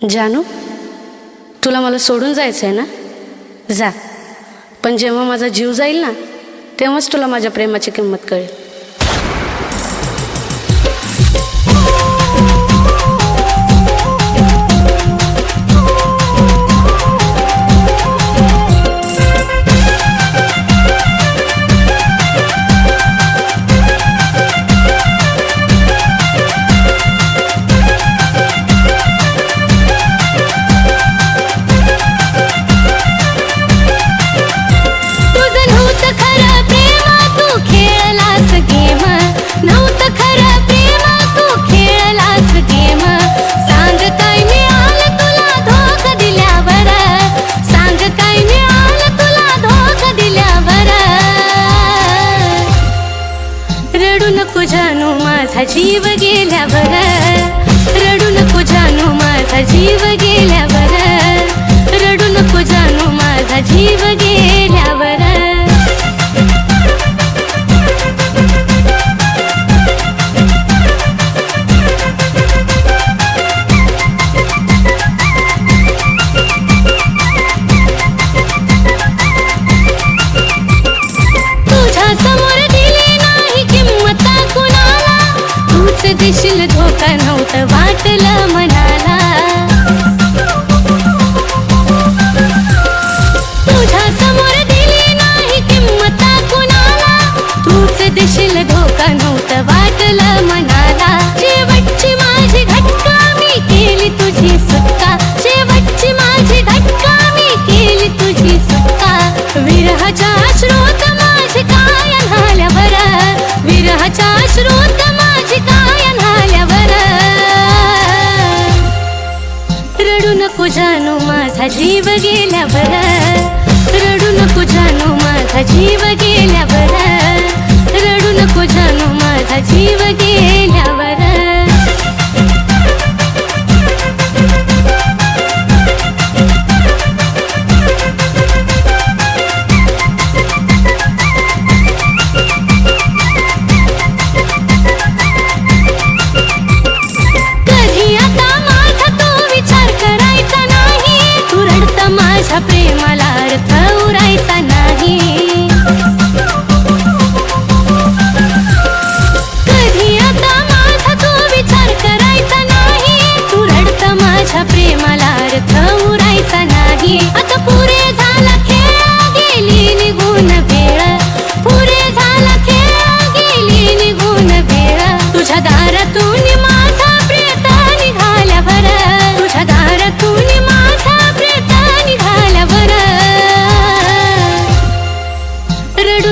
जानू तुला मला सोडून जायचं आहे ना? जा. पण जेव्हा माझा जीव जाईल ना तेव्हाच तुला माझ्या प्रेमाची किंमत कळेल. नको जानू माझा जीव गेल्यावर. रडू नको जानू माझा जीव गेल्यावर. रडू नको जानू माझा जीव गेल्यावर नव्हतं वाटलं मनाला. तुझ्या समोर दिली नाही किंमत कुणाला. तूच दिशील धोका नव्हतं वाटलं मनाला. नको जानू माझा जीव गेल्यावर. रडू नको जानू माझा जीव गेल्यावर. रडू नको जानू माझा जीव गेल्या कधी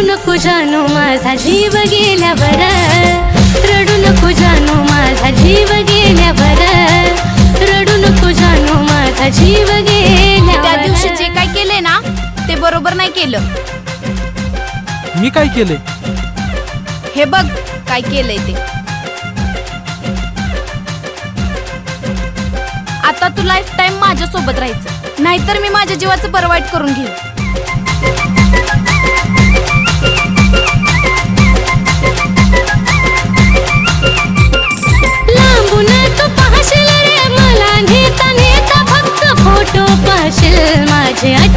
नको जानू माझा जीव गेल्यावर. रडू नको जानू माझा जीव गेल्यावर. रडू नको जानू माझा जीव त्या दिवशी जे काय केले ना ते बरोबर नाही केलं. मी काय केलंय? हे बघ काय केलंय ते. आता तू लाईफ टाइम माझ्या सोबत राहायचं. नाहीतर मी माझ्या जीवाचं परवाईट करून घेईन. पाहशील माझी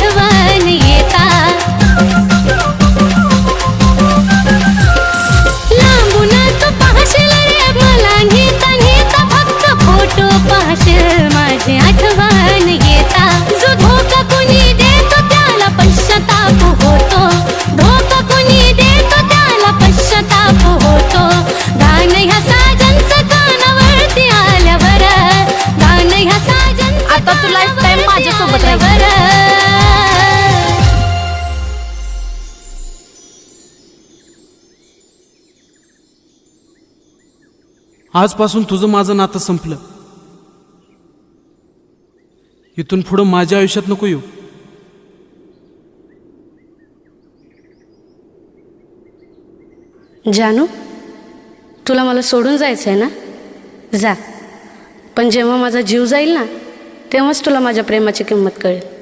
आजपासून तुझं माझं नातं संपलं. इथून पुढं माझ्या आयुष्यात नको येऊ. जानू तुला मला सोडून जायचं आहे ना? जा. पण जेव्हा माझा जीव जाईल ना तेव्हाच तुला माझ्या प्रेमाची किंमत कळेल.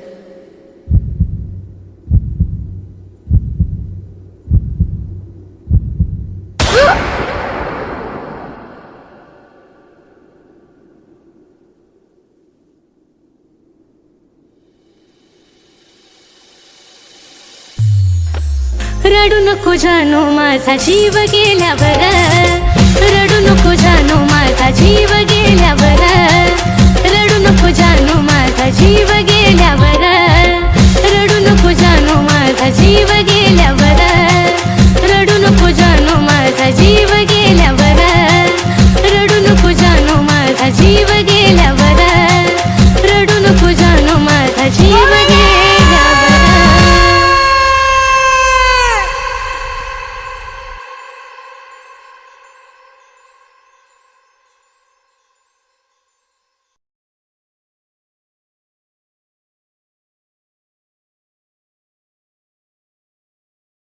रडू नको जानो माझा जीव गेल्यावर. रडू नको जानो माझा जीव गेल्यावर. रडू नको जानो माझा जीव गेल्या